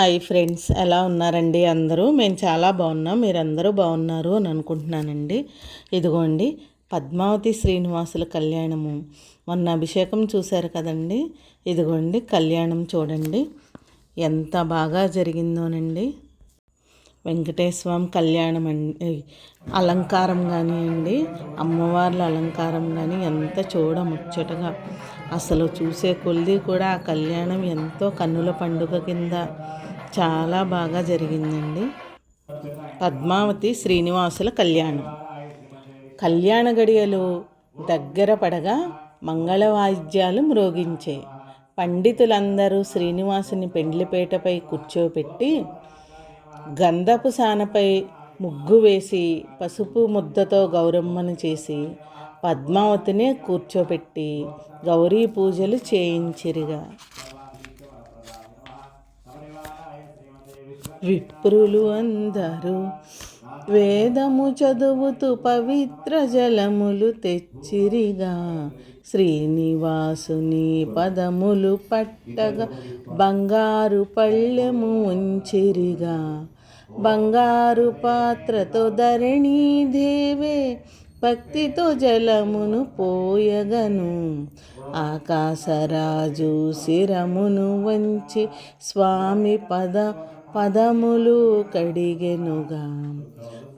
Hi friends ఎలా ఉన్నారండి అందరూ? మేము చాలా బాగున్నాం మీరందరూ బాగున్నారు అని అనుకుంటున్నానండి. ఇదిగోండి పద్మావతి శ్రీనివాసుల కళ్యాణము. మొన్న అభిషేకం చూశారు కదండి? ఇదిగోండి కళ్యాణం చూడండి. ఎంత బాగా జరిగిందోనండి. వెంకటేశ్వరం కళ్యాణం అండి అలంకారం కానివ్వండి అమ్మవార్ల అలంకారం కానీ ఎంత చూడముచ్చటగా అసలు చూసే కొలిది కూడా ఆ కళ్యాణం ఎంతో కన్నుల పండుగ కింద చాలా బాగా జరిగిందండి. పద్మావతి శ్రీనివాసుల కళ్యాణం. కళ్యాణ గడియలు దగ్గర పడగా మంగళ వాయిద్యాలు మ్రోగించే పండితులందరూ శ్రీనివాసుని పెండ్లిపేటపై కూర్చోపెట్టి గంధపు సానపై ముగ్గు వేసి పసుపు ముద్దతో గౌరమ్మను చేసి పద్మావతిని కూర్చోబెట్టి గౌరీ పూజలు చేయించిరిగా. విప్రులు అందరూ. వేదము చదువుతూ పవిత్ర జలములు తెచ్చిరిగా. శ్రీనివాసుని పదములు పట్టగా బంగారు పళ్ళెము ఉంచిరిగా. బంగారు పాత్రతో ధరణీ దేవే భక్తితో జలమును పోయగను. ఆకాశరాజు శిరమును వంచి స్వామి పద పదములు కడిగెనుగా.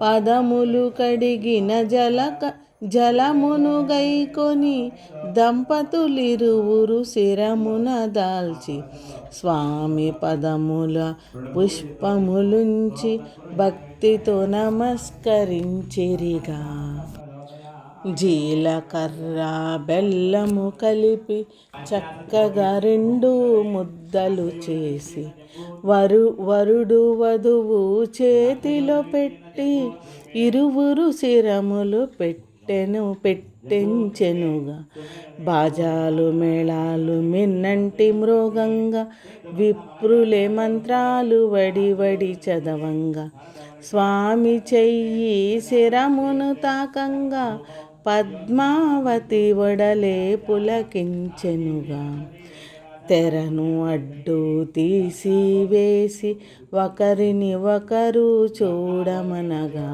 పదములు కడిగిన జలక జలమును గైకొని దంపతులిరువురు శిరమున దాల్చి స్వామి పదముల పుష్పములుంచి భక్తితో నమస్కరించిరిగా. జీలకర్ర బెల్లము కలిపి చక్కగా రెండు ముద్దలు చేసి వరు వరుడు వధువు చేతిలో పెట్టి ఇరువురు శిరములు పెట్టెను పెట్టించెనుగా. బాజాలు మేళాలు మిన్నంటి మృగంగా విప్రులే మంత్రాలు వడి వడి చదవంగా. స్వామి చెయ్యి శిరమును తాకంగా పద్మావతి వడలే పులకించెనుగా. తెరను అడ్డు తీసి వేసి ఒకరిని ఒకరు చూడమనగా.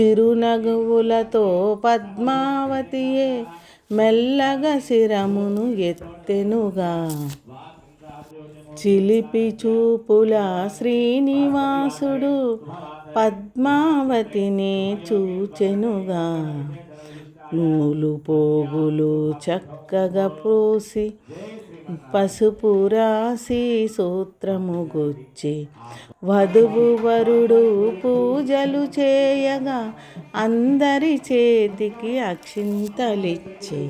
చిరునగువులతో పద్మావతియే మెల్లగా శిరమును ఎత్తెనుగా. చిలిపి చూపుల శ్రీనివాసుడు పద్మావతిని చూచెనుగా. నూలు పోగులు చక్కగా పోసి పసుపు రాసి సూత్రము గుచ్చి వధువు వరుడు పూజలు చేయగా అందరి చేతికి అక్షింతలిచ్చి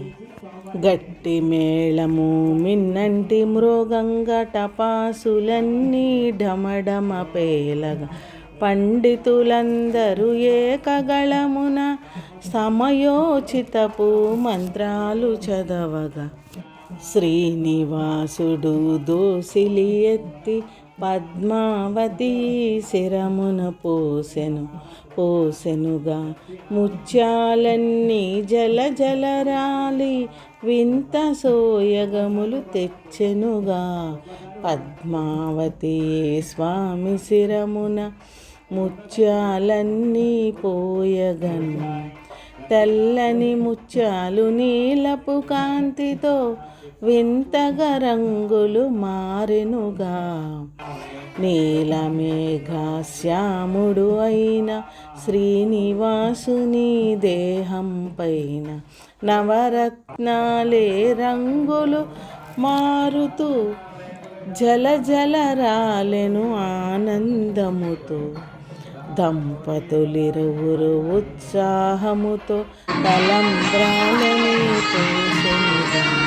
గట్టి మేళము మిన్నంటి మృగంగ టపాసులన్నీ ఢమఢమ పేలగా పండితులందరూ ఏకగళమున సమయోచితపు మంత్రాలు చదవగా. శ్రీనివాసుడు దోసిలి ఎత్తి పద్మావతి శిరమున పోసెను. పోసెనుగా ముత్యాలన్నీ జల జలరాలి వింత సోయగములు తెచ్చెనుగా. పద్మావతి స్వామి శిరమున ముత్యాలన్నీ పోయగను. తెల్లని ముత్యాలు నీలపు కాంతితో వింతగా రంగులు మారెనుగా. నీలమేఘా శ్యాముడు అయిన శ్రీనివాసుని దేహం పైన నవరత్నాలే రంగులు మారుతూ జల జల రాలెను ఆనందముతో. దంపతులిరువురు ఉత్సాహముతో తలంబ్రాలని పోసెనుగా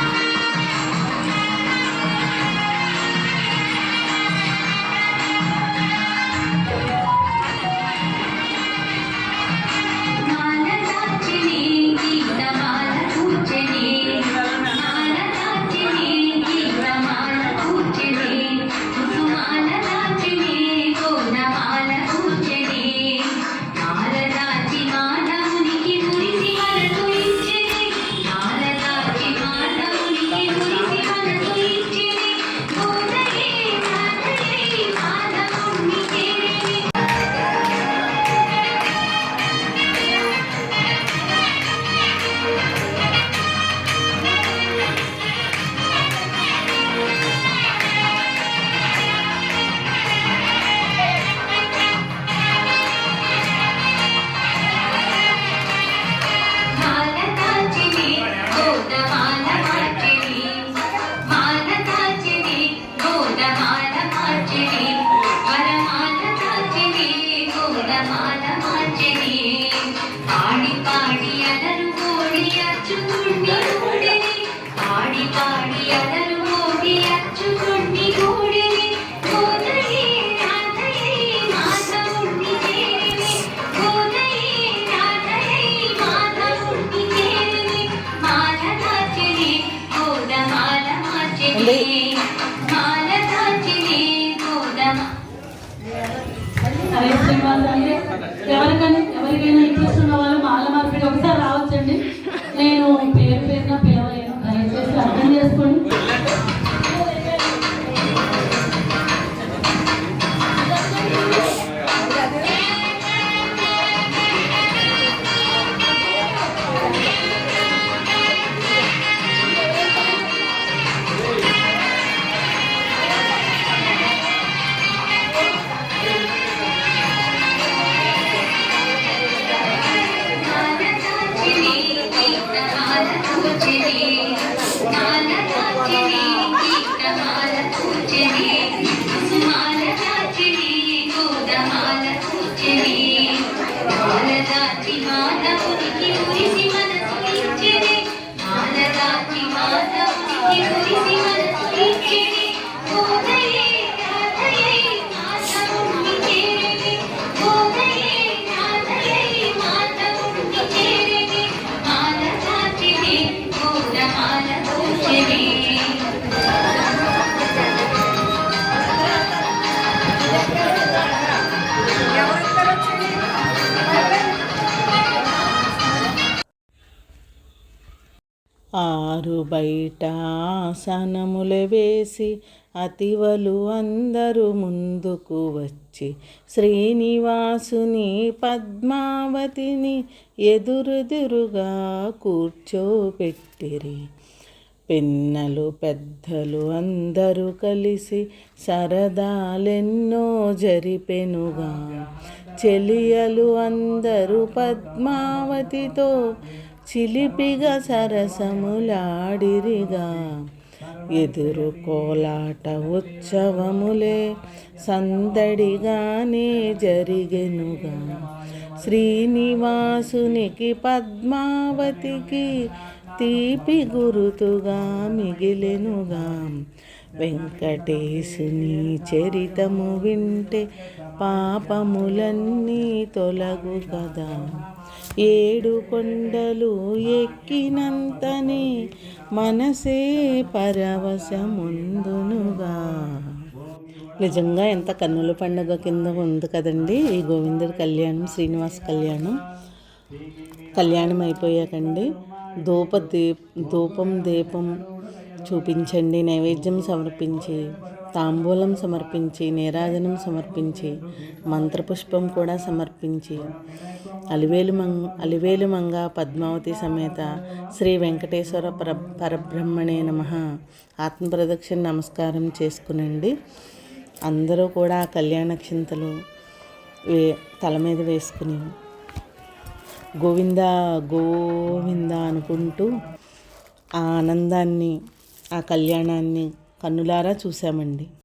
Thank you. కీర్తనాల బయట ఆసనములు వేసి అతివలు అందరూ ముందుకు వచ్చి శ్రీనివాసుని పద్మావతిని ఎదురుదిరుగా కూర్చోపెట్టిరి. పిన్నలు పెద్దలు అందరూ కలిసి సరదాలెన్నో జరిపెనుగా. చెలియలు అందరూ పద్మావతితో చిలిపిగా సరసములాడిరిగా. ఎదురు కోలాట ఉత్సవములే సందడిగానే జరిగెనుగా. శ్రీనివాసునికి పద్మావతికి తీపి గురుతుగా మిగిలెనుగా. వెంకటేశుని చరితము వింటే పాపములన్నీ తొలగు కదా ఏడు కొండలు ఎక్కినంతనే మనసే పరవశముందునుగా. నిజంగా ఎంత కన్నుల పండుగ కింద ఉంది కదండి ఈ గోవిందుడి కళ్యాణం శ్రీనివాస్ కళ్యాణం. కళ్యాణం అయిపోయాకండి. ధూప దీప్ ధూపం దీపం చూపించండి నైవేద్యం సమర్పించి తాంబూలం సమర్పించి నీరాజనం సమర్పించి మంత్రపుష్పం కూడా సమర్పించి. అలివేలు మంగ అలివేలు మంగ పద్మావతి సమేత శ్రీ వెంకటేశ్వర పర పరబ్రహ్మణే నమ. ఆత్మప్రదక్షిణ నమస్కారం చేసుకునండి. అందరూ కూడా ఆ కళ్యాణ చింతలు వే తల మీద వేసుకుని గోవింద గోవింద అనుకుంటూ ఆ ఆనందాన్ని ఆ కళ్యాణాన్ని కన్నులారా చూసామండి